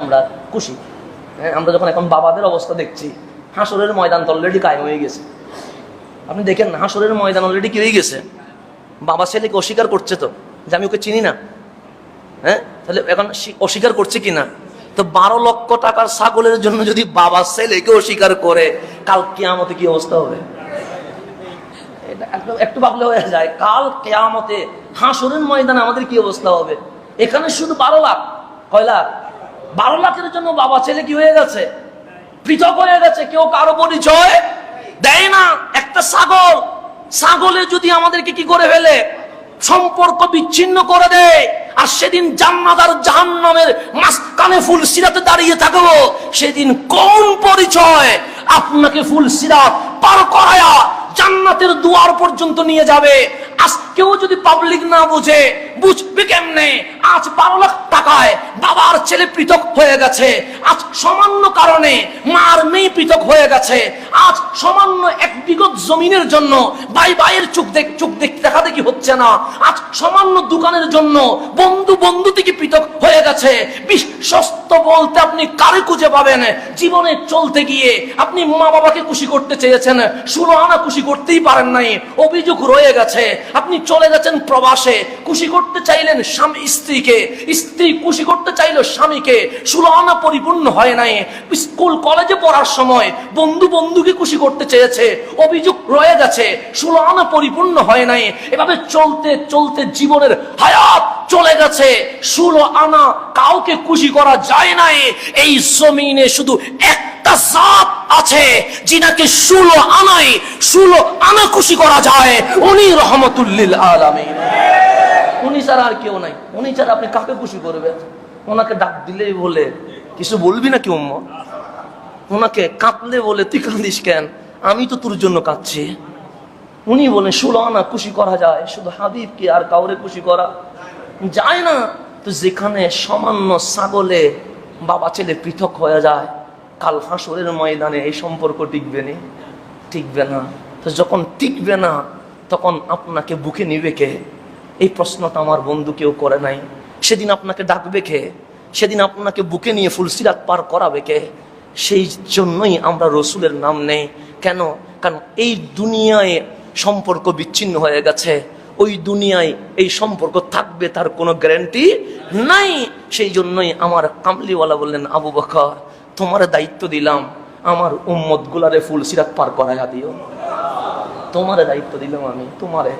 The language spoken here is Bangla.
আমরা খুশি। হ্যাঁ আমরা যখন এখন বাবাদের অবস্থা দেখছি, হাসরের ময়দান তো অলরেডি কায়েম হয়ে গেছে। আপনি দেখেন না, হাসরের ময়দান অলরেডি কি হয়ে গেছে? বাবা ছেলেকে অস্বীকার করছে তো, যে আমি ওকে চিনি না। হ্যাঁ তাহলে এখন অস্বীকার করছে কিনা? তো বারো লক্ষ টাকার ছাগলের জন্য যদি বাবা ছেলেকে অস্বীকার করে, কাল কেয়ামতে কি অবস্থা হবে? একটু ভাবলে হয়ে যায়। কাল কেয়ামতে হাসরের ময়দানে আমাদের কি অবস্থা হবে? এখানে শুধু বারো লাখ। কয় লাখ? বারো লাখের জন্য বাবা, ছেলে কি হয়ে গেছে? পৃথক হয়ে গেছে। কেউ কারও পরিচয় দেয় না। একটা ছাগল। ছাগলে যদি আমাদেরকে কি করে ফেলে? সম্পর্ক বিচ্ছিন্ন করে দেয়। আর সেদিন জান্নাত আর জাহান্নামের মাঝখানে ফুল সিরাতে দাঁড়িয়ে থাকব। সেদিন কোন পরিচয়? আপনাকে ফুল সিরাত পার করায়া জান্নাতের দুয়ার পর্যন্ত নিয়ে যাবে। আজ কেউ যদি পাবলিক না বুঝে, বুঝবে কেমনে? আজ বারো লাখ টাকায় বাবার ছেলে পৃথক হয়ে গেছে। আজ সামান্য কারণে মার মেয়ে পৃথক হয়ে গেছে। আজ সামান্য এক বিগত জমিনের জন্য ভাই ভাইয়ের চোখ দেখ চোখ দেখ দেখা দেখি হচ্ছে না। আজ সামান্য দোকানের জন্য বন্ধু বন্ধু থেকে পৃথক হয়ে গেছে। বিশ্বস্ত বলতে আপনি কারে খুঁজে পাবেন? জীবনে চলতে গিয়ে আপনি মা বাবাকে খুশি করতে চেয়েছেন। ষোলো আনা খুশি করতেই পারেন নাই। অভিযোগ রয়ে গেছে। আপনি চলে গেছেন প্রবাসে। খুশি করতে চাইলেন স্বামী, স্ত্রীকে। স্ত্রী খুশি করতে চাইলো স্বামীকে। ষোলো আনা পরিপূর্ণ হয় নাই। স্কুল, কলেজে পড়ার সময় বন্ধু বন্ধুকে খুশি করতে চেয়েছে। অভিযোগ রয়ে গেছে। ষোলো আনা পরিপূর্ণ হয় নাই এভাবে চলতে চলতে জীবনের হায়াত চলে গেছে ষোলো আনা কাউকে খুশি করা যায় নাই এই জমিনে শুধু একটা জাত আছে যিনাকে ষোলো আনাই ষোলো আনা খুশি করা যায় উনি রহমতুল্লিল আলামিন উনি ছাড়া আর কেউ নাই উনি ছাড়া আপনি কাকে খুশি করবেন ওনাকে ডাক দিলেই বলে কিছু বলবি না কি উম্ম ওনাকে কাঁদলে বলে তুই কাঁদিস কেন আমি তো তোর জন্য কাঁদছি উনি বলেন ষোলো আনা খুশি করা যায়, শুধু হাবিবকে আর কাউরে খুশি করা যায় না। তো যেখানে সামান্য ছাগলে বাবা ছেলে পৃথক হয়ে যায়, কাল হাসরের ময়দানে এই সম্পর্ক টিকবে না? টিকবে না। তো যখন টিকবে না, তখন আপনাকে বুকে নিবে কে? এই প্রশ্নটা আমার বন্ধু কেউ করে নাই। সেদিন আপনাকে ডাকবে কে? সেদিন আপনাকে বুকে নিয়ে ফুলসিরাত পার করাবে কে? সেই জন্যই আমরা রসুলের নাম নেই। কেন? কারণ এই দুনিয়ায় সম্পর্ক বিচ্ছিন্ন হয়ে গেছে। ওই দুনিয়ায় এই সম্পর্ক থাকবে, তার কোনো গ্যারান্টি নাই। সেই জন্যই আমার কামলিওয়ালা বললেন, আবু বকর, তোমার দায়িত্ব দিলাম। আমার উম্মত গুলারে ফুল সিরাত পার করাইয়া দিও। তোমার দায়িত্ব দিলাম আমি, তোমারে।